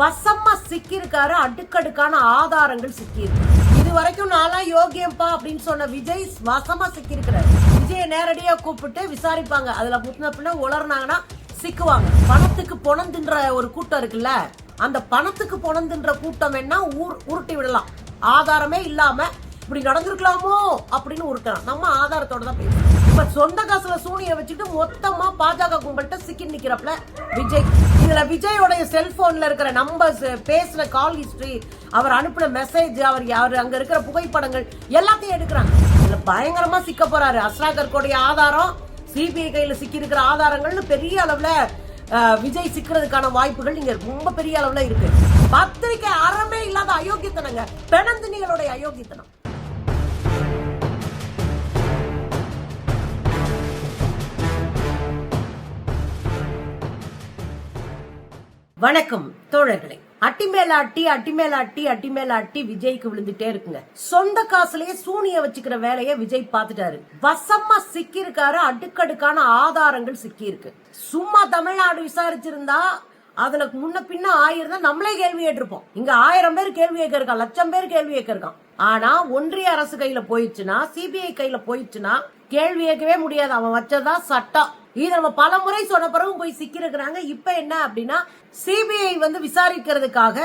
வசமா சிக்கியிருக்காரு அடுக்கடுக்கான ஆதாரங்கள் சிக்கியிருக்கு. இது வரைக்கும் நாளா யோகியம்பா அப்படின்னு சொன்ன விஜய் வசமா சிக்கியிருக்கிறாரு. விஜயை நேரடியா கூப்பிட்டு விசாரிப்பாங்க. அதுல முத்தின பின்ன உளர்னாங்கன்னா சிக்குவாங்க. பணத்துக்கு பணம் தின்ற ஒரு கூட்டம் இருக்குல்ல அந்த பணத்துக்கு பணம் தின்ற கூட்டம் என்ன ஊர் உருட்டி விடலாம். ஆதாரமே இல்லாம இப்படி நடந்திருக்கலாமோ அப்படின்னு உருட்டலாம் நம்ம ஆதாரத்தோட தான் பேசுறோம். இப்ப சொந்த காசுல சூனிய வச்சுட்டு மொத்தமா பாஜக கும்பல்கிட்ட சிக்கி நிக்கிறப்பல விஜய். இதுல விஜயோடைய செல்போன்ல இருக்கிற நம்பர்ஸ் பேசின கால் ஹிஸ்டரி அவர் அனுப்பின மெசேஜ் அவர் அவர் அங்க இருக்கிற புகைப்படங்கள் எல்லாத்தையும் எடுக்கிறாங்க. இதுல பயங்கரமா சிக்க போறாரு. அஸ்ராகர்கோடைய ஆதாரம் சிபிஐ கையில சிக்கி இருக்கிற ஆதாரங்கள்னு பெரிய அளவுல விஜய் சிக்கிறதுக்கான வாய்ப்புகள் இங்க ரொம்ப பெரிய அளவுல இருக்கு. பத்திரிக்கை அறமே இல்லாத அயோக்கியத்தனங்க. பெணந்தினிகளுடைய அயோக்கியத்தனம். வணக்கம் தோழர்களே. அட்டி அட்டிமேலாட்டி அட்டிமேலாட்டி அட்டி விஜய்க்கு விழுந்துட்டே இருக்குங்க. சொந்த காசுலயே சூனிய வச்சுக்கிற வேலைய விஜய் பாத்துட்டாரு வசமா சிக்கி இருக்காரு அடுக்கடுக்கான ஆதாரங்கள் சிக்கி இருக்கு சும்மா தமிழ்நாடு விசாரிச்சிருந்தா அதுல முன்ன பின்ன ஆயிருந்தா நம்மளே கேள்வி கேட்டிருப்போம். இங்க ஆயிரம் பேர் கேள்வி கேட்க லட்சம் பேர் கேள்வி கேட்க ஆனா ஒன்றிய அரசு கையில போயிடுச்சுன்னா சிபிஐ கையில போயிடுச்சுன்னா கேள்வி கேட்கவே முடியாது. அவன் வச்சதுதான் சட்டம். இது நம்ம பல முறை சொன்ன பிறகு போய் சிக்கிருக்கிறாங்க இப்ப என்ன அப்படின்னா சிபிஐ வந்து விசாரிக்கிறதுக்காக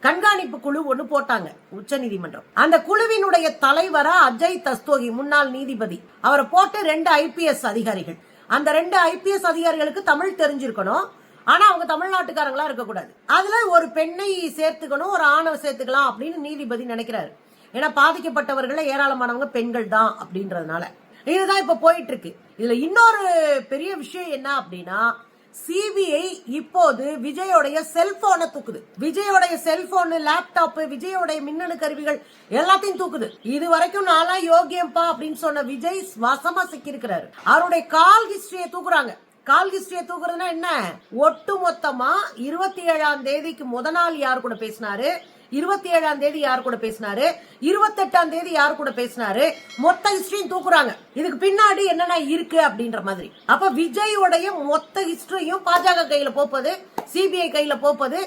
கண்காணிப்பு குழு ஒண்ணு போட்டாங்க உச்சநீதிமன்றம் அந்த குழுவினுடைய தலைவரா அஜய் தஸ்தோகி முன்னாள் நீதிபதி. அவரை போட்டு ரெண்டு ஐபிஎஸ் அதிகாரிகள். அந்த ரெண்டு ஐபிஎஸ் அதிகாரிகளுக்கு தமிழ் தெரிஞ்சிருக்கணும். ஆனா அவங்க தமிழ்நாட்டுக்காரங்களா இருக்கக்கூடாது. அதுல ஒரு பெண்ணை சேர்த்துக்கணும் ஒரு ஆணவை சேர்த்துக்கலாம் அப்படின்னு நீதிபதி நினைக்கிறாரு. ஏன்னா பாதிக்கப்பட்டவர்களில் ஏராளமானவங்க பெண்கள் தான் அப்படின்றதுனால. இதுதான் இப்ப போயிட்டு இருக்கு இதுல இன்னொரு பெரிய விஷயம் என்ன அப்படின்னா சிபிஐ இப்போது விஜயோடைய செல்போனை தூக்குது. விஜயோடைய செல்போனு லேப்டாப் விஜயோடைய மின்னணு கருவிகள் எல்லாத்தையும் தூக்குது. இது வரைக்கும் நாளா யோகியம்பா அப்படின்னு சொன்ன விஜய் வசமா சிக்கியிருக்கிறாரு. அவருடைய கால் ஹிஸ்டரியை தூக்குறாங்க. கால் ஹிஸ்டரியை தூக்குறதுனா என்ன? ஒட்டு மொத்தமா இருபத்தி ஏழாம் தேதிக்கு முத நாள் யார் கூட பேசினாரு? இருபத்தி ஏழாம் தேதி யார் கூட பேசினாரு? இருபத்தெட்டாம் தேதி யார் கூட பேசினாரு? மொத்த ஹிஸ்டரியும் தூக்குறாங்க. இதுக்கு பின்னாடி என்னென்ன இருக்கு அப்படின்ற மாதிரி. அப்ப விஜயோடைய மொத்த ஹிஸ்டரியும் பாஜக கையில போப்பது சிபிஐ கையில போப்பது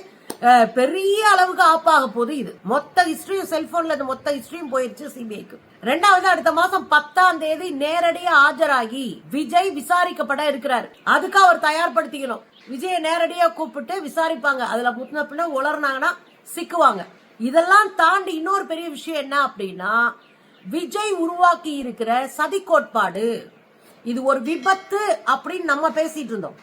பெரிய அளவுக்கு ஆப்பாக போகுது இது. மொத்த ஹிஸ்டரியும் செல்போன்ல இந்த மொத்த ஹிஸ்டரியும் போயிடுச்சு சிபிஐக்கு ரெண்டாவது அடுத்த மாசம் பத்தாம் தேதி நேரடியா ஆஜராகி விஜய் விசாரிக்கப்பட இருக்கிறார். அதுக்கு அவர் தயார்படுத்திக்கணும். விஜய நேரடியா கூப்பிட்டு விசாரிப்பாங்க. அதுல முத்தின பின்ன உளர்னாங்கன்னா சிக்குவாங்க. இதெல்லாம் தாண்டி இன்னொரு பெரிய விஷயம் என்ன அப்படின்னா விஜய் உருவாக்கி இருக்கிற சதி கோட்பாடு. இது ஒரு விபத்து அப்படின்னு நம்ம பேசிட்டு இருந்தோம்.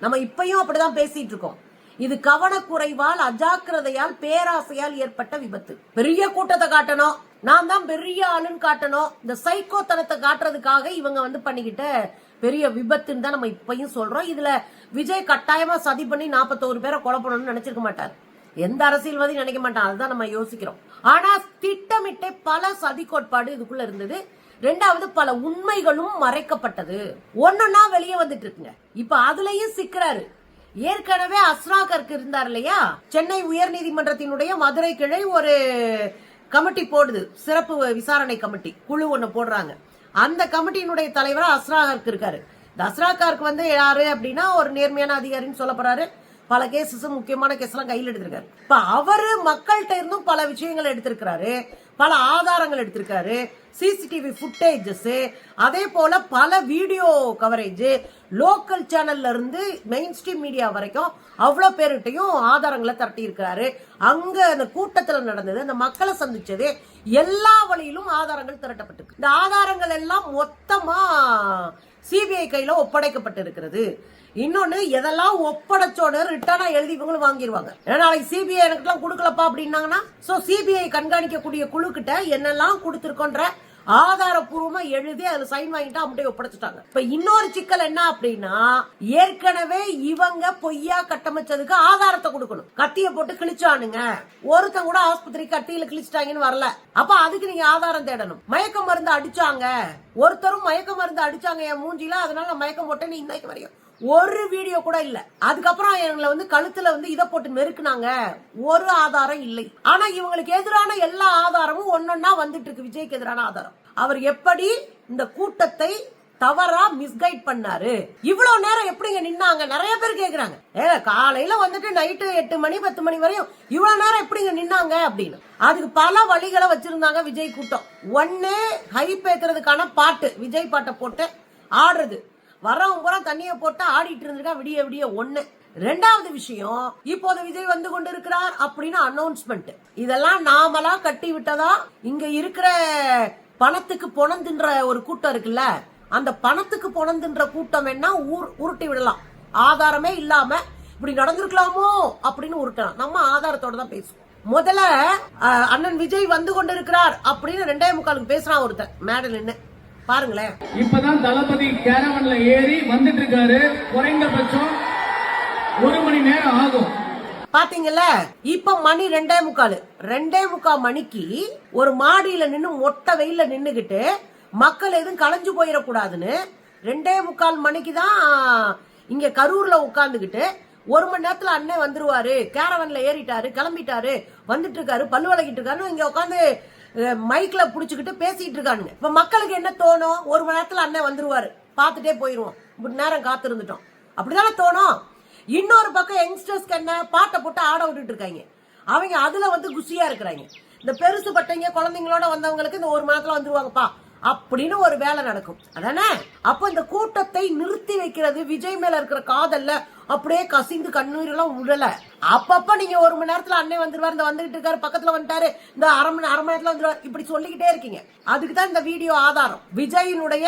நம்ம இப்பயும் அப்படிதான் பேசிட்டு இருக்கோம். இது கவனக்குறைவால் அஜாக்கிரதையால் பேராசையால் ஏற்பட்ட விபத்து. பெரிய கூட்டத்தை காட்டணும். நான் தான் பெரிய ஆளுன்னு காட்டணும். இந்த சைக்கோத்தனத்தை காட்டுறதுக்காக இவங்க வந்து பண்ணிக்கிட்ட பெரிய விபத்துன்னு தான் நம்ம இப்பயும் சொல்றோம். இதுல விஜய் கட்டாயமா சதி பண்ணி நாற்பத்தோரு பேரை கொலை பண்ணணும்னு நினைச்சிருக்க மாட்டார். எந்த அரசியல்வாதி நினைக்க மாட்டான். அதுதான் நம்ம யோசிக்கிறோம். ஆனா திட்டமிட்ட பல சதி கோட்பாடு இதுக்குள்ள இருந்தது. ரெண்டாவது பல உண்மைகளும் மறைக்கப்பட்டது. ஒன்னொன்னா வெளியே வந்துட்டு இருக்குங்க. இப்ப அதுலயும் சிக்கிறாரு. ஏற்கனவே அஸ்ராகர்க்கு இருந்தார் இல்லையா? சென்னை உயர்நீதிமன்றத்தினுடைய மதுரை கிளை ஒரு கமிட்டி போடுது. சிறப்பு விசாரணை கமிட்டி. குழு ஒன்று போடுறாங்க. அந்த கமிட்டியினுடைய தலைவராக அஸ்ராகர்க்கு இருக்காரு. இந்த அஸ்ராகாருக்கு வந்து யாரு அப்படின்னா ஒரு நேர்மையான அதிகாரின்னு சொல்ல பல கேசஸும் முக்கியமான கேஸ் எல்லாம் கையில் எடுத்திருக்காரு. இப்ப அவரு மக்கள்கிட்ட இருந்தும் பல விஷயங்கள் எடுத்திருக்கிறாரு. பல ஆதாரங்கள் எடுத்திருக்காரு. சிசிடிவி ஃபுட்டேஜஸ் அதே போல பல வீடியோ கவரேஜ் லோக்கல் சேனல்ல இருந்து மெயின் ஸ்ட்ரீம் மீடியா வரைக்கும் அவ்வளோ பேர்கிட்டையும் ஆதாரங்களை திரட்டி இருக்கிறாரு அங்க அந்த கூட்டத்துல நடந்தது அந்த மக்களை சந்திச்சது எல்லா வழியிலும் ஆதாரங்கள் திரட்டப்பட்டிருக்கு. இந்த ஆதாரங்கள் எல்லாம் மொத்தமா சிபிஐ கையில ஒப்படைக்கப்பட்டிருக்கிறது. இன்னொன்னு எதெல்லாம் ஒப்படைச்சோட ரிட்டர்னா எழுதி இவங்களும் வாங்கிடுவாங்க ஏன்னா நாளைக்கு சிபிஐ எனக்குலாம் கொடுக்கலப்பா அப்படின்னாங்கன்னா சோ சிபிஐ கண்காணிக்கக்கூடிய குழு கிட்ட என்னெல்லாம் கொடுத்துருக்கோன்ற ஆதாரப்பூர்வமா எழுதி அதுல சைன் வாங்கிட்டு அவங்கள்ட்ட ஒப்படைச்சிட்டாங்க. இப்ப இன்னொரு சிக்கல் என்ன அப்படின்னா ஏற்கனவே இவங்க பொய்யா கட்டமைச்சதுக்கு ஆதாரத்தை கொடுக்கணும். கத்திய போட்டு கிழிச்சானுங்க. ஒருத்தன் கூட ஆஸ்பத்திரி கத்தியில கிழிச்சிட்டாங்கன்னு வரல. அப்ப அதுக்கு நீங்க ஆதாரம் தேடணும். மயக்க மருந்து அடிச்சாங்க. ஒருத்தரும் மயக்க மருந்து அடிச்சாங்க என் மூஞ்சில அதனால மயக்கம் போட்டேன்னு இன்னைக்கு வரையும். ஒரு வீடியோ கூட இல்ல. அதுக்கப்புறம் எங்களை வந்து கழுத்துல வந்து இதை போட்டு நெருக்குனாங்க. ஒரு ஆதாரம் இல்லை. ஆனா இவங்களுக்கு எதிரான எல்லா ஆதாரமும் ஒன்னொன்னா வந்துட்டு இருக்கு. விஜய்க்கு எதிரான ஆதாரம். அவர் எப்படி இந்த கூட்டத்தை தவறா மிஸ்கைட் பண்ணாரு? இவ்வளவு நேரம் எப்படிங்க நின்னாங்க? நிறைய பேர் கேக்குறாங்க. ஏ காலையில வந்துட்டு நைட்டு எட்டு மணி பத்து மணி வரையும் இவ்வளவு நேரம் எப்படிங்க நின்னாங்க அப்படின்னு. அதுக்கு பல வழிகளை வச்சிருந்தாங்க விஜய் கூட்டம். ஒன்னு ஹைப் ஏத்துறதுக்கான பாட்டு விஜய் பாட்டை போட்டு ஆடுறது. வரவங்க பூரா தண்ணியை போட்டு ஆடிட்டு இருந்திருக்கா விடிய விடிய ஒண்ணு. ரெண்டாவது விஷயம் இப்போது விஜய் வந்து கொண்டிருக்கிறார் அப்படின்னு அனௌன்ஸ்மெண்ட் இதெல்லாம் நாமளா கட்டி விட்டதா? இங்க இருக்கிற பணத்துக்கு பணம் தின்ற ஒரு கூட்டம் இருக்குல்ல அந்த பணத்துக்கு பணம் தின்ற கூட்டம் என்ன? ஊர் உருட்டி விடலாம். ஆதாரமே இல்லாம இப்படி நடந்திருக்கலாமோ அப்படின்னு உருட்டலாம். நம்ம ஆதாரத்தோட தான் பேசுவோம். முதல்ல அண்ணன் விஜய் வந்து கொண்டிருக்கிறார் அப்படின்னு ரெண்டே முக்காலுக்கு பேசுறான் ஒருத்தன் மேடல் என்ன பாருங்களேன். இப்பதான் தளபதி கேரவன்ல ஏறி வந்துட்டு இருக்காரு குறைந்தபட்சம் ஒரு மணி நேரம் ஆகும். பாத்தீங்கல்ல இப்ப மணி ரெண்டே முக்கால். ரெண்டே முக்கா மணிக்கு ஒரு மாடியில நின்னு மொட்டை வெயில்ல நின்னுகிட்டு மக்கள் எதுவும் களைஞ்சு போயிடக்கூடாதுன்னு ரெண்டே முக்கால் மணிக்கு தான் இங்க கரூர்ல உட்கார்ந்துகிட்டு ஒரு மணி நேரத்துல அண்ணன் வந்துருவாரு. கேரவன்ல ஏறிட்டாரு கிளம்பிட்டாரு வந்துட்டு இருக்காரு பல்லு வளக்கிட்டு இருக்காரு இங்க உட்காந்து மைக்ல புடிச்சுக்கிட்டு பேசிட்டு இருக்கானுங்க. இப்ப மக்களுக்கு என்ன தோணும்? ஒரு மணி நேரத்துல அண்ணன் வந்துருவாரு. பார்த்துட்டே போயிருவோம். இப்படி நேரம் காத்திருந்துட்டோம். அப்படிதானே தோணும்? இன்னொரு பக்கம் யங்ஸ்டர்ஸ்க்கு என்ன? பாட்டை போட்டு ஆட விட்டுட்டு இருக்காங்க. அவங்க அதுல வந்து குஷியா இருக்கிறாங்க. இந்த பெருசு பட்டவங்க குழந்தைங்களோட வந்தவங்களுக்கு இந்த ஒரு மாதத்துல வந்துருவாங்கப்பா அப்படின்னு ஒரு வேலை நடக்கும். அதானே? அப்ப இந்த கூட்டத்தை நிறுத்தி வைக்கிறது விஜய் மேல இருக்கிற காதல்ல அப்படியே கசிந்து கண்ணீரெல்லாம் விடல அப்பப்ப நீங்க ஒரு மணி நேரத்துல அண்ணன் வந்துருவாரு இந்த வந்துகிட்டு இருக்காரு பக்கத்துல வந்துட்டாரு இந்த அரை மணி அரை மணி நேரத்துல வந்துருவாரு இப்படி சொல்லிக்கிட்டே இருக்கீங்க. அதுக்கு தான் இந்த வீடியோ ஆதாரம். விஜயினுடைய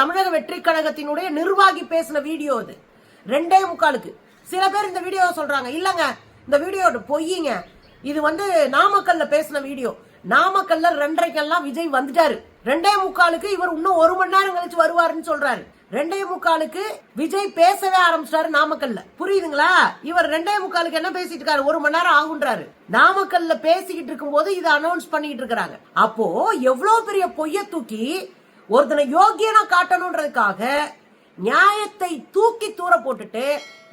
தமிழக வெற்றி கழகத்தினுடைய நிர்வாகி பேசின வீடியோ அது. ரெண்டே முக்காலுக்கு. சில பேர் இந்த வீடியோ சொல்றாங்க இல்லங்க இந்த வீடியோ பொய்யுங்க. இது வந்து நாமக்கல்ல பேசின வீடியோ. நாமக்கல்ல ரெண்டரைக்கெல்லாம் விஜய் வந்துட்டாரு. ரெண்டே முக்காலுக்கு இவர் இன்னும் ஒரு மணி நேரம் கழிச்சு வருவாருன்னு சொல்றாரு. ரெண்டே முக்காலுக்கு விஜய் பேசவே ஆரம்பிச்சிட்டாரு நாமக்கல்ல. புரியுதுங்களா? இவர் ரெண்டே முக்காலுக்கு என்ன பேசிட்டு இருக்காரு? ஒரு மணி நேரம் ஆகுன்றாரு. நாமக்கல்ல பேசிக்கிட்டு இருக்கும்போது இதை அனௌன்ஸ் பண்ணிட்டு இருக்கிறாங்க. அப்போ எவ்வளவு பெரிய பொய்ய தூக்கி ஒருத்தனை யோகியனா காட்டணுன்றதுக்காக நியாயத்தை தூக்கி தூர போட்டுட்டு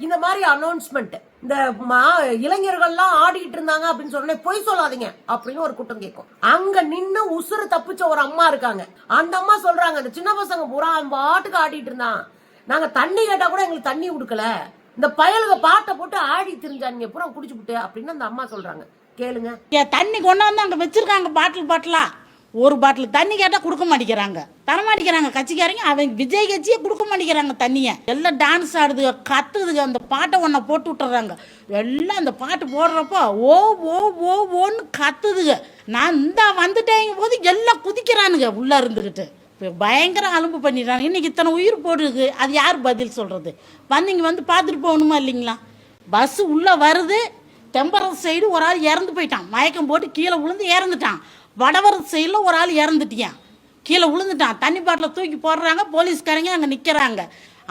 இந்த மாதிரி அனௌன்ஸ்மெண்ட் இந்த மா- இளைஞர்கள்லாம் ஆடிட்டு இருந்தாங்க அப்படின்னு சொன்னே பொய் சொல்லாதீங்க அப்படின்னு ஒரு கூட்டம் கேட்கும். அங்க நின்னு உசுறு தப்பிச்ச ஒரு அம்மா இருக்காங்க. அந்த அம்மா சொல்றாங்க இந்த சின்ன பசங்க பூரா பாட்டுக்கு ஆடிட்டு இருந்தான். நாங்க தண்ணி கேட்டா கூட எங்களுக்கு தண்ணி கொடுக்கல இந்த பயலுக பாட்டை போட்டு ஆடி திரிஞ்சானுங்க பூரா குடிச்சுப்புட்டு அப்படின்னு அந்த அம்மா சொல்றாங்க. கேளுங்க. ஏன் தண்ணி கொண்டாந்து அங்க வச்சிருக்காங்க பாட்டில் பாட்டிலா? ஒரு பாட்டில் தண்ணி கேட்டால் கொடுக்க மாட்டேங்கிறாங்க. தரமாட்டேங்கிறாங்க கட்சிக்காரங்க அவங்க விஜய் கட்சியே கொடுக்க மாட்டேங்கிறாங்க தண்ணியை. எல்லாம் டான்ஸ் ஆடுதுங்க கத்துதுங்க அந்த பாட்டை ஒன்றை போட்டு விட்டுறாங்க. எல்லாம் அந்த பாட்டு போடுறப்போ ஓ ஓ ஓ ஓன்னு கத்துதுங்க நான் இந்த வந்துட்டேங்க போது எல்லாம் குதிக்கிறானுங்க உள்ளே இருந்துக்கிட்டு இப்போ பயங்கர அலும்பு பண்ணிடுறாங்க இன்றைக்கி இத்தனை உயிர் போடுது. அது யார் பதில் சொல்கிறது வந்தீங்க வந்து பார்த்துட்டு போகணுமா இல்லைங்களா? பஸ்ஸு உள்ளே வருது. தெம்பரம் சைடு ஒரு ஆள் இறந்து போயிட்டான். மயக்கம் போட்டு கீழே விழுந்து இறந்துட்டான். வடவரது சைடில் ஒரு ஆள் இறந்துட்டியான் கீழே விழுந்துட்டான். தண்ணி பாட்டில் தூக்கி போடுறாங்க. போலீஸ்காரங்க அங்கே நிற்கிறாங்க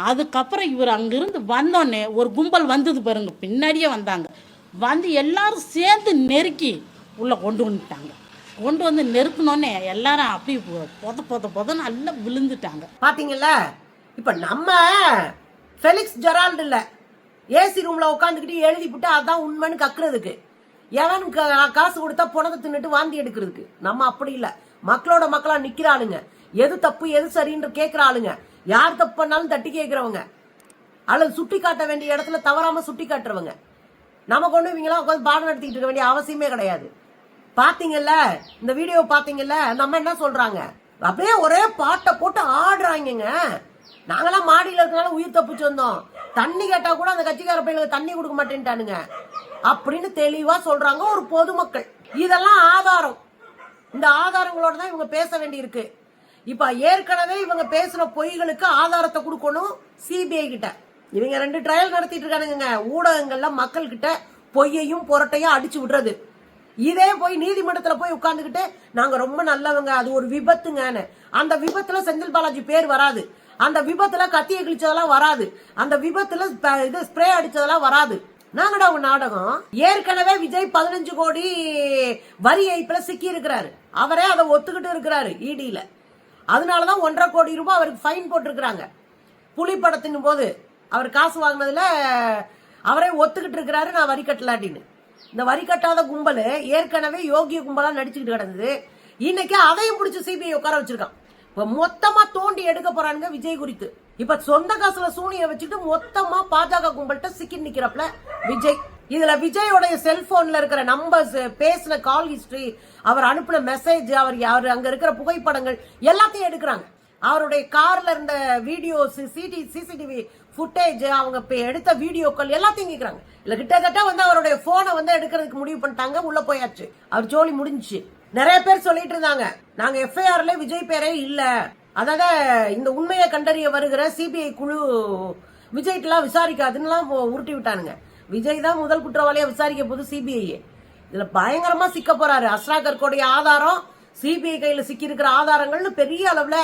அதுக்கப்புறம் இவர் அங்கேருந்து வந்தோடனே ஒரு கும்பல் வந்தது பாருங்க. பின்னாடியே வந்தாங்க. வந்து எல்லாரும் சேர்ந்து நெருக்கி உள்ளே கொண்டு வந்துட்டாங்க. கொண்டு வந்து நெருக்கணுன்னே எல்லாரும் அப்படி பொத பொத பொதன்னு நல்லா விழுந்துட்டாங்க. பார்த்தீங்களா இப்போ நம்ம ஃபெலிக்ஸ் ஜெரால்டு இல்லை. ஏசி ரூமில் உட்காந்துக்கிட்டு எழுதி விட்டு அதான் உண்மைன்னு கக்குறதுக்கு. எவன் காசு கொடுத்தா புனத்தை தின்னுட்டு வாந்தி எடுக்கிறதுக்கு? நம்ம அப்படி இல்ல. மக்களோட மக்களா நிக்கிறாளுங்க. எது தப்பு எது சரின்னு கேக்குற ஆளுங்க யார் தப்பு பண்ணாலும் தட்டி கேக்குறவங்க. அல்லது சுட்டி காட்ட வேண்டிய இடத்துல தவறாம சுட்டி காட்டுறவங்க. நம்ம கொண்டு இவங்களாம் உட்காந்து பாடம் நடத்திட்டு இருக்க வேண்டிய அவசியமே கிடையாது. பாத்தீங்கல்ல? இந்த வீடியோ பாத்தீங்கல்ல? நம்ம என்ன சொல்றாங்க? அப்படியே ஒரே பாட்டை போட்டு ஆடுறாங்கங்க. நாங்கெல்லாம் மாடியில் இருக்கனால உயிர் தப்பிச்சு வந்தோம். தண்ணி கேட்டால் கூட அந்த கட்சிக்கார பையனுக்கு தண்ணி கொடுக்க மாட்டேன்ட்டானுங்க. அப்படின்னு தெளிவாக சொல்கிறாங்க ஒரு பொதுமக்கள். இதெல்லாம் ஆதாரம். இந்த ஆதாரங்களோட தான் இவங்க பேச வேண்டியிருக்கு. இப்போ ஏற்கனவே இவங்க பேசுகிற பொய்களுக்கு ஆதாரத்தை கொடுக்கணும் சிபிஐ கிட்ட. இவங்க ரெண்டு ட்ரையல் நடத்திட்டு இருக்கானுங்க ஊடகங்கள்ல மக்கள்கிட்ட பொய்யையும் புரட்டையும் அடிச்சு விடுறது. இதே போய் நீதிமன்றத்தில் போய் உட்காந்துக்கிட்டு நாங்கள் ரொம்ப நல்லவங்க. அது ஒரு விபத்துங்கன்னு. அந்த விபத்தில் செந்தில் பாலாஜி பேர் வராது. அந்த விபத்துல கத்தியை கிழிச்சதெல்லாம் வராது. அந்த விபத்துல இது ஸ்ப்ரே அடிச்சதெல்லாம் வராது. நாங்கடா உன் நாடகம்? ஏற்கனவே விஜய் பதினஞ்சு கோடி வரி ஏய்ப்புல சிக்கி இருக்கிறாரு அவரே அதை ஒத்துக்கிட்டு இருக்கிறாரு இடியில அதனாலதான் ஒன்றரை கோடி ரூபாய் அவருக்கு ஃபைன் போட்டிருக்கிறாங்க. புலி படத்தின் போது அவர் காசு வாங்கினதுல அவரே ஒத்துக்கிட்டு இருக்கிறாரு நான் வரி கட்டலாட்டின்னு. இந்த வரி கட்டாத கும்பல் ஏற்கனவே யோகிய கும்பலா நடிச்சுக்கிட்டு கிடந்தது. இன்னைக்கு அதையும் பிடிச்சி சிபிஐ உட்கார வச்சிருக்கான். இப்போ மொத்தமாக தோண்டி எடுக்க போகிறானுங்க விஜய் குறித்து இப்போ சொந்த காசில் சூனியை வச்சுட்டு மொத்தமாக பாஜக கும்பல்கிட்ட சிக்கி நிற்கிறப்பல விஜய். இதுல விஜயோடைய செல்போன்ல இருக்கிற நம்பர்ஸ் பேசின கால் ஹிஸ்டரி அவர் அனுப்பின மெசேஜ் அவர் அவர் அங்க இருக்கிற புகைப்படங்கள் எல்லாத்தையும் எடுக்கிறாங்க. அவருடைய கார்ல இருந்த வீடியோஸ் சிடி சிசிடிவி ஃபுட்டேஜ் அவங்க இப்போ எடுத்த வீடியோக்கள் எல்லாத்தையும் கேட்குறாங்க இல்லை கிட்டத்தட்ட வந்து அவருடைய ஃபோனை வந்து எடுக்கிறதுக்கு முடிவு பண்ணிட்டாங்க உள்ளே போயாச்சு. அவர் ஜோலி முடிஞ்சுச்சு. நிறைய பேர் சொல்லிட்டு இருந்தாங்க. நாங்க எஃப்ஐஆர்ல விஜய் பேரே இல்ல. அதாவது இந்த உண்மையை கண்டறிய வருகிற சிபிஐ குழு விஜய்க்கெல்லாம் விசாரிக்காதுன்னுலாம் உருட்டி விட்டானுங்க. விஜய் தான் முதல் குற்றவாளியா விசாரிக்க போது சிபிஐ இதுல பயங்கரமா சிக்க போறாரு. அஸ்ராகர்கோடைய ஆதாரம் சிபிஐ கையில சிக்கி இருக்கிற ஆதாரங்கள்னு பெரிய அளவுல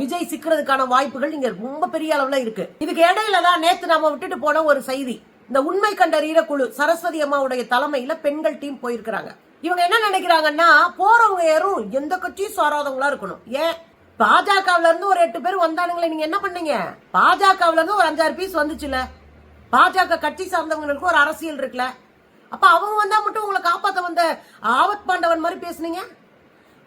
விஜய் சிக்கிறதுக்கான வாய்ப்புகள் இங்க ரொம்ப பெரிய அளவுல இருக்கு. இதுக்கு இடையில தான் நேத்து நாம விட்டுட்டு போன ஒரு செய்தி. இந்த உண்மை கண்டறிகிற குழு சரஸ்வதி அம்மாவுடைய தலைமையில பெண்கள் டீம் போயிருக்கிறாங்க. இவங்க என்ன நினைக்கிறாங்கன்னா போறவங்க யாரும் எந்த கட்சியும் சாராதவங்களா இருக்கணும். ஏன்? பாஜகவுல இருந்து ஒரு எட்டு பேர் வந்தானுங்களே நீங்க என்ன பண்ணீங்க? பாஜகவுல இருந்து ஒரு அஞ்சாறு பீஸ் வந்துச்சுல. பாஜக கட்சி சார்ந்தவங்களுக்கு ஒரு அரசியல் இருக்குல்ல அப்ப அவங்க வந்தா மட்டும் உங்களை காப்பாத்த வந்த ஆபத் பாண்டவன் மாதிரி பேசுனீங்க?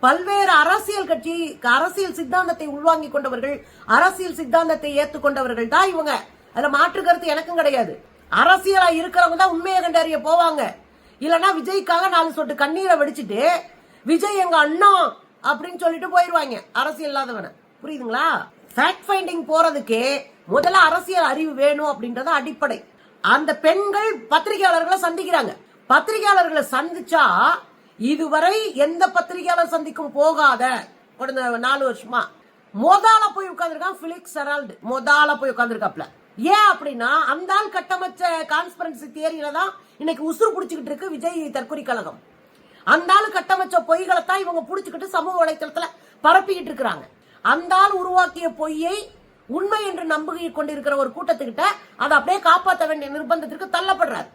பல்வேறு அரசியல் கட்சி அரசியல் சித்தாந்தத்தை உள்வாங்கி கொண்டவர்கள் அரசியல் சித்தாந்தத்தை ஏத்துக்கொண்டவர்கள் தான் இவங்க. அதுல மாற்று கருத்து எனக்கும் கிடையாது. அரசியலா இருக்கிறவங்க தான் உண்மையை கண்டறிய போவாங்க. இல்லைன்னா விஜய்க்காக நாலு சொட்டு கண்ணீரை வெடிச்சிட்டு விஜய் எங்க அண்ணா அப்படின்னு சொல்லிட்டு போயிருவாங்க அரசியல் இல்லாதவனை. புரியுதுங்களா? ஃபேக்ட் ஃபைண்டிங் போறதுக்கு முதல்ல அரசியல் அறிவு வேணும் அப்படின்றது அடிப்படை. அந்த பெண்கள் பத்திரிகையாளர்களை சந்திக்கிறாங்க. பத்திரிகையாளர்களை சந்திச்சா இதுவரை எந்த பத்திரிகையாளர் சந்திக்கும் போகாத கடந்த நாலு வருஷமா. மொதால போய் உட்கார்ந்துருக்கான் பிலிக்ஸ் ஹெரால்டு மொதால போய் உட்கார்ந்துருக்காப்ல. ஏன் அப்படின்னா அந்த ஆள் கட்டமைச்ச கான்ஸ்பரன்சி தியரியில தான் இன்னைக்கு உசுறு பிடிச்சிக்கிட்டு இருக்கு விஜய் தற்கொலை கழகம். அந்த ஆள் கட்டமைச்ச பொய்களை தான் இவங்க பிடிச்சிக்கிட்டு சமூக வலைத்தளத்துல பரப்பிக்கிட்டு இருக்கிறாங்க. அந்த ஆள் உருவாக்கிய பொய்யை உண்மை என்று நம்புகை கொண்டிருக்கிற ஒரு கூட்டத்துக்கிட்ட அதை அப்படியே காப்பாற்ற வேண்டிய நிர்பந்தத்திற்கு தள்ளப்படுறாரு.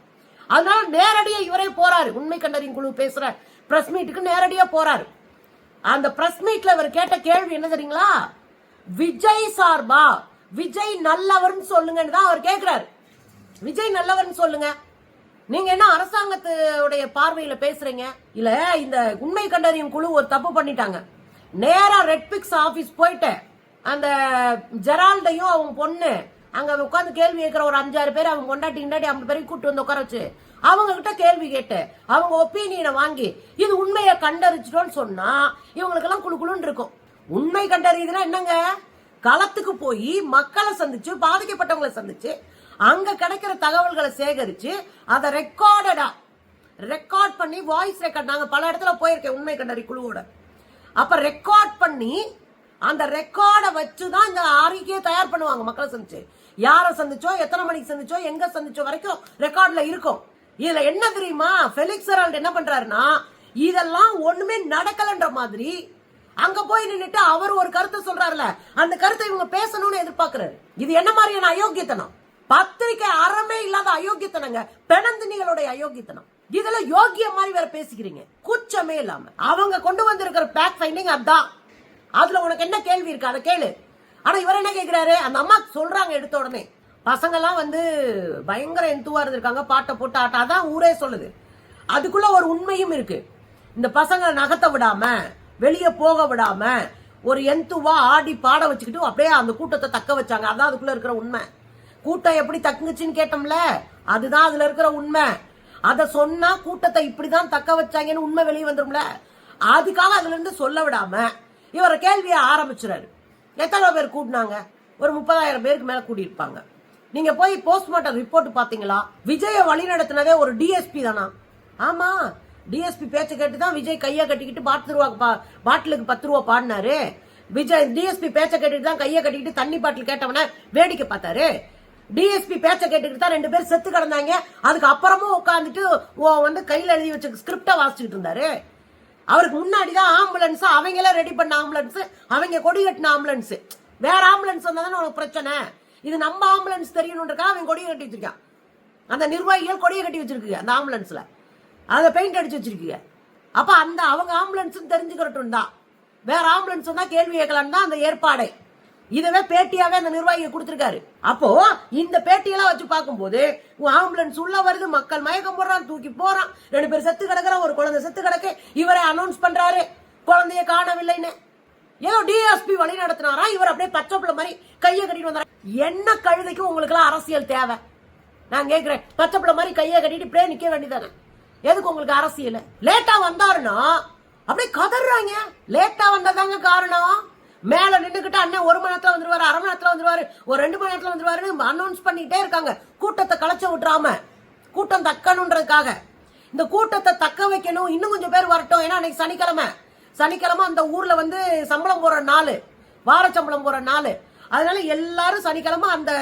அதனால நேரடியா இவரே போறாரு. உண்மை கண்டறியும் குழு பேசுற பிரஸ் மீட்டுக்கு நேரடியா போறாரு. அந்த பிரஸ் மீட்ல அவர் கேட்ட கேள்வி என்ன தெரியுங்களா? விஜய் சார்பா? விஜய் நல்லவர்னு சொல்லுங்கன்னு தான் அவர் கேக்குறாரு. விஜய் நல்லவர்னு சொல்லுங்க. நீங்க என்ன அரசாங்கத்துடைய பார்வையில பேசுறீங்க? இல்ல இந்த உண்மை கண்டறியும் குழு ஒரு தப்பு பண்ணிட்டாங்க. நேரா ரெட்பிக்ஸ் ஆபீஸ் போயிட்டு அந்த ஜெரால்டையும் அவங்க பொண்ணு அங்க உட்காந்து கேள்வி கேட்கிற ஒரு அஞ்சாறு பேர் அவங்க கொண்டாட்டி இண்டாட்டி ஐம்பது பேரையும் கூட்டு வந்து உட்கார வச்சு அவங்க கிட்ட கேள்வி கேட்டு அவங்க ஒப்பீனியனை வாங்கி இது உண்மையை கண்டறிச்சிட்டோம்னு சொன்னா இவங்களுக்கெல்லாம் குழு குழுன்னு இருக்கும். உண்மை கண்டறியுதுன்னா என்னங்க? களத்துக்கு போய் மக்களை சந்திச்சு பாதிக்கப்பட்டவங்களை சந்திச்சு அங்க கிடைக்கிற தகவல்களை சேகரிச்சு அதை ரெக்கார்டடா ரெக்கார்ட் பண்ணி வாய்ஸ் ரெக்கார்ட் நாங்க பல இடத்துல போயிருக்கேன் உண்மை கண்டறி குழுவோட. அப்ப ரெக்கார்ட் பண்ணி அந்த ரெக்கார்டை வச்சு தான் இந்த அறிக்கையை தயார் பண்ணுவாங்க மக்களை சந்திச்சு. யாரை சந்திச்சோ எத்தனை மணிக்கு சந்திச்சோ எங்க சந்திச்சோ வரைக்கும் ரெக்கார்ட்ல இருக்கும். இதுல என்ன தெரியுமா? ஃபெலிக்ஸ் ஹெரால்ட் என்ன பண்றாருன்னா இதெல்லாம் ஒண்ணுமே நடக்கலன்ற மாதிரி அங்க போய் நின்னுட்டு அவர் ஒரு கருத்தை சொல்றாருல. அந்த கருத்தை இவங்க பேசணும்னு எதிர்பார்க்கிறாரு. இது என்ன மாதிரியான அயோக்கியத்தனம்? பத்திரிக்கை அறமே இல்லாத அயோக்கியத்தனங்க. பெணந்தினிகளுடைய அயோக்கியத்தனம். இதுல யோகிய மாதிரி வேற பேசிக்கிறீங்க. குச்சமே இல்லாம. அவங்க கொண்டு வந்திருக்கிற பேக் ஃபைண்டிங் அதான். அதுல உனக்கு என்ன கேள்வி இருக்கு? அதை கேளு. ஆனா இவர் என்ன கேட்கிறாரு அந்த அம்மா சொல்றாங்க எடுத்த உடனே. பசங்கெல்லாம் வந்து பயங்கர எந்துவா இருந்திருக்காங்க பாட்டை போட்டு ஆட்ட அதான் ஊரே சொல்லுது. அதுக்குள்ள ஒரு உண்மையும் இருக்கு. இந்த பசங்களை நகர்த்த விடாம வெளியே போக விடாம ஒரு எந்துவா ஆடி பாட வச்சுக்கிட்டு அப்படியே அந்த கூட்டத்தை தக்க வச்சாங்க. அதான் அதுக்குள்ள இருக்கிற உண்மை. கூட்டம் எப்படி தக்குச்சுன்னு கேட்டோம்ல? அதுதான் அதுல இருக்கிற உண்மை. அதை சொன்னா கூட்டத்தை இப்படிதான் தக்க வச்சாங்கன்னு உண்மை வெளியே வந்துரும்ல? அதுக்காக அதுல இருந்து சொல்ல விடாம இவரை கேள்வியை ஆரம்பிச்சுறாரு எத்தனை பேர் கூட்டினாங்க? ஒரு முப்பதாயிரம் பேருக்கு மேல கூட்டியிருப்பாங்க. நீங்க போய் போஸ்ட்மார்ட்டம் ரிப்போர்ட் பாத்தீங்களா விஜய வழி நடத்தினதே ஒரு டிஎஸ்பி தானா? ஆமா. டிஎஸ்பி பேச்ச கேட்டு தான் விஜய் கைய கட்டிக்கிட்டு பத்து ரூபா பா- பாட்டிலுக்கு பத்து ரூபா பாடினாரு. விஜய் டிஎஸ்பி பேச்ச கேட்டுட்டு தான் கைய கட்டிக்கிட்டு தண்ணி பாட்டில் கேட்டவன வேடிக்கை பார்த்தாரு. டிஎஸ்பி பேச்ச கேட்டுக்கிட்டு தான் ரெண்டு பேர் செத்து கிடந்தாங்க. அதுக்கு அப்புறமும் உட்காந்துட்டு வந்து கையில எழுதி வச்ச ஸ்கிரிப்டை வாசிச்சுட்டு இருந்தாரு. அவருக்கு முன்னாடி தான் ஆம்புலன்ஸ் அவங்க எல்லாம் ரெடி பண்ண ஆம்புலன்ஸ் அவங்க கொடி கட்டின ஆம்புலன்ஸ் வேற ஆம்புலன்ஸ் வந்தா தானே உனக்கு பிரச்சனை? இது நம்ம ஆம்புலன்ஸ் தெரியணுன்றக்காக அவன் கொடியை கட்டி வச்சிருக்கான். அந்த நிர்வாகிகள் கொடியை கட்டி வச்சிருக்குங்க அந்த ஆம்புலன்ஸில் அதை பெயிண்ட் அடிச்சு வச்சிருக்கீங்க. அப்போ அந்த அவங்க ஆம்புலன்ஸ் தெரிஞ்சுக்கிறட்டும் தான். வேற ஆம்புலன்ஸ் வந்தால் கேள்வி கேட்கலாம் தான் அந்த ஏற்பாடே. இதவே பேட்டியாவே அந்த நிர்வாகி கொடுத்துருக்காரு. அப்போ இந்த பேட்டியெல்லாம் வச்சு பார்க்கும்போது உன் ஆம்புலன்ஸ் உள்ள வருது மக்கள் மயக்கம் போடுறான் தூக்கி போறான். ரெண்டு பேர் செத்து கிடக்குறான் ஒரு குழந்தை செத்து கிடக்கு. இவரே அனௌன்ஸ் பண்றாரு. குழந்தைய காணவில்லைன்னு. ஏதோ டிஎஸ்பி வழி நடத்தினாரா? இவர் அப்படியே பச்சை மாதிரி கையை கட்டிட்டு வந்தாரா? என்ன கழுதைக்கு உங்களுக்கு எல்லாம் அரசியல் தேவை? நான் கேட்குறேன் பச்சை மாதிரி கையை கட்டிட்டு இப்படியே நிக்க வேண்டியதானே எதுக்கு உங்களுக்கு அரசியல்? லேட்டா வந்தாருன்னா அப்படியே கதறாங்க. லேட்டா வந்ததாங்க காரணம். மேல நின்னுக்கிட்டு அண்ணன் ஒரு மணி நேரத்துல வந்துருவாரு அரை மணி நேரத்துல வந்துருவாரு ஒரு ரெண்டு மணி நேரத்துல வந்துருவாருன்னு அனௌன்ஸ் பண்ணிட்டே இருக்காங்க. கூட்டத்தை களைச்ச விட்டுறாம. கூட்டம் தக்கணுன்றதுக்காக. இந்த கூட்டத்தை தக்க வைக்கணும். இன்னும் கொஞ்சம் பேர் வரட்டும். ஏன்னா அன்னைக்கு சனிக்கிழமை. சனிக்கிழமை அந்த ஊர்ல வந்து சம்பளம் போற நாள் வார சம்பளம் போற நாள். அதனால எல்லாரும் சனிக்கிழமை அந்த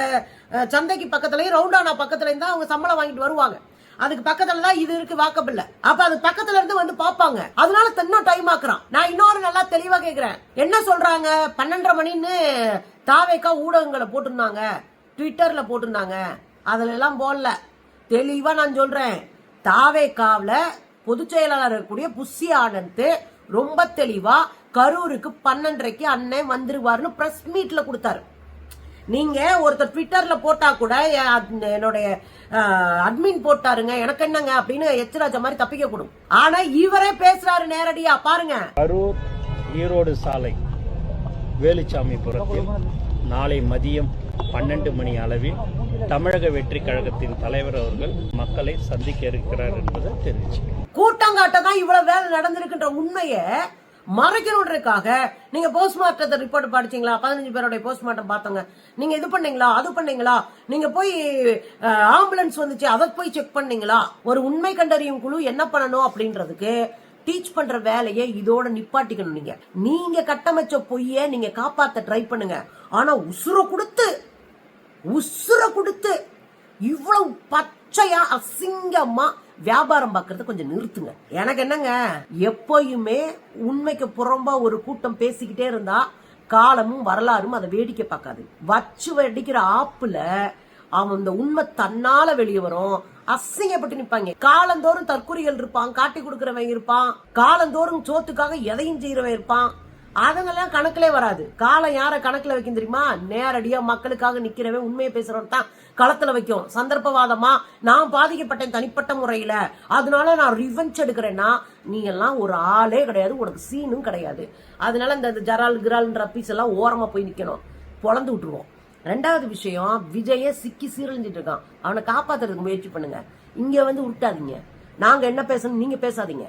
சந்தைக்கு பக்கத்துலயும் ரவுண்டானா பக்கத்துலயும் தான் அவங்க சம்பளம் வாங்கிட்டு வருவாங்க. அதுக்கு பக்கத்துல தான் இது இருக்கு வாக்கப்பில்ல அப்ப அது பக்கத்துல இருந்து வந்து பாப்பாங்க அதனால இன்னும் டைம் ஆக்குறான். நான் இன்னொரு நல்லா தெளிவா கேக்குறேன். என்ன சொல்றாங்க? பன்னெண்டரை மணின்னு தாவேக்கா ஊடகங்களை போட்டிருந்தாங்க. ட்விட்டர்ல போட்டிருந்தாங்க. அதுல எல்லாம் போடல. தெளிவா நான் சொல்றேன். தாவேக்காவில பொதுச் செயலாளர் இருக்கக்கூடிய புஷி ஆனந்த் ரொம்ப தெளிவா கரூருக்கு பன்னெண்டரைக்கு அண்ணன் வந்துருவாருன்னு பிரஸ் மீட்ல கொடுத்தாரு. நீங்க ஒருத்தர் ட்விட்டர்ல போட்டா கூட என்னுடைய அட்மின் போட்டாருங்க எனக்கு என்னங்க அப்படின்னு எச்சராஜ மாதிரி தப்பிக்க கூடும். ஆனா இவரே பேசுறாரு நேரடியா பாருங்க. கரூர் ஈரோடு சாலை வேலுச்சாமிபுரத்தில் நாளை மதியம் பன்னெண்டு மணி அளவில் தமிழக வெற்றி கழகத்தின் தலைவர் அவர்கள் மக்களை சந்திக்க இருக்கிறார் என்பதை தெரிவிச்சுக்கிறேன். கூட்டங்காட்ட தான் இவ்வளவு வேலை நடந்திருக்கின்ற உண்மையை மறைக்கணுன்றதுக்காக நீங்க போஸ்ட்மார்ட்டத்தை ரிப்போர்ட் படிச்சீங்களா? பதினஞ்சு பேருடைய போஸ்ட்மார்ட்டம் பார்த்தோங்க. நீங்க இது பண்ணீங்களா? அது பண்ணீங்களா? நீங்க போய் ஆம்புலன்ஸ் வந்துச்சு அதை போய் செக் பண்ணீங்களா? ஒரு உண்மை கண்டறியும் குழு என்ன பண்ணணும் அப்படின்றதுக்கு டீச் பண்ற வேலையை இதோட நிப்பாட்டிக்கணும் நீங்க. நீங்க கட்டமைச்ச பொய்ய நீங்க காப்பாத்த ட்ரை பண்ணுங்க. ஆனா உசுர கொடுத்து உசுர கொடுத்து இவ்வளவு பச்சையா அசிங்கமா வியாபாரம் பார்க்கறத கொஞ்சம் நிறுத்துங்க. எனக்கு என்னங்க? எப்பயுமே உண்மைக்கு புறம்பா ஒரு கூட்டம் பேசிக்கிட்டே இருந்தா காலமும் வரலாறும் அதை வேடிக்கை பார்க்காது. வச்சு வெடிக்கிற ஆப்புல அவன் இந்த உண்மை தன்னால வெளியே வரும். அசிங்கப்பட்டு நிப்பாங்க. காலந்தோறும் தற்குறிகள் இருப்பான் காட்டி கொடுக்கறவன் இருப்பான் காலந்தோறும் சோத்துக்காக எதையும் செய்யறவன் இருப்பான். அதங்கெல்லாம் கணக்கிலே வராது. காலம் யார கணக்குல வைக்கும் தெரியுமா? நேரடியா மக்களுக்காக நிக்கிறவன் உண்மையை பேசுறவன் தான் களத்துல வைக்கும். சந்தர்ப்பவாதமா? நான் பாதிக்கப்பட்டேன் தனிப்பட்ட முறையில. அதனால நான் ரிவெஞ்ச் எடுக்கிறேன்னா நீ எல்லாம் ஒரு ஆளே கிடையாது உனக்கு சீனும் கிடையாது. அதனால இந்த இந்த ஜரால் கிரால்ன்ற பீஸ் எல்லாம் ஓரமா போய் நிக்கணும். பொழந்து விட்டுருவோம். ரெண்டாவது விஷயம் விஜய சிக்கி சீரழிஞ்சிட்டு இருக்கான். அவனை காப்பாத்துறதுக்கு முயற்சி பண்ணுங்க. இங்க வந்து விட்டாதீங்க நாங்க என்ன பேசணும் நீங்க பேசாதீங்க.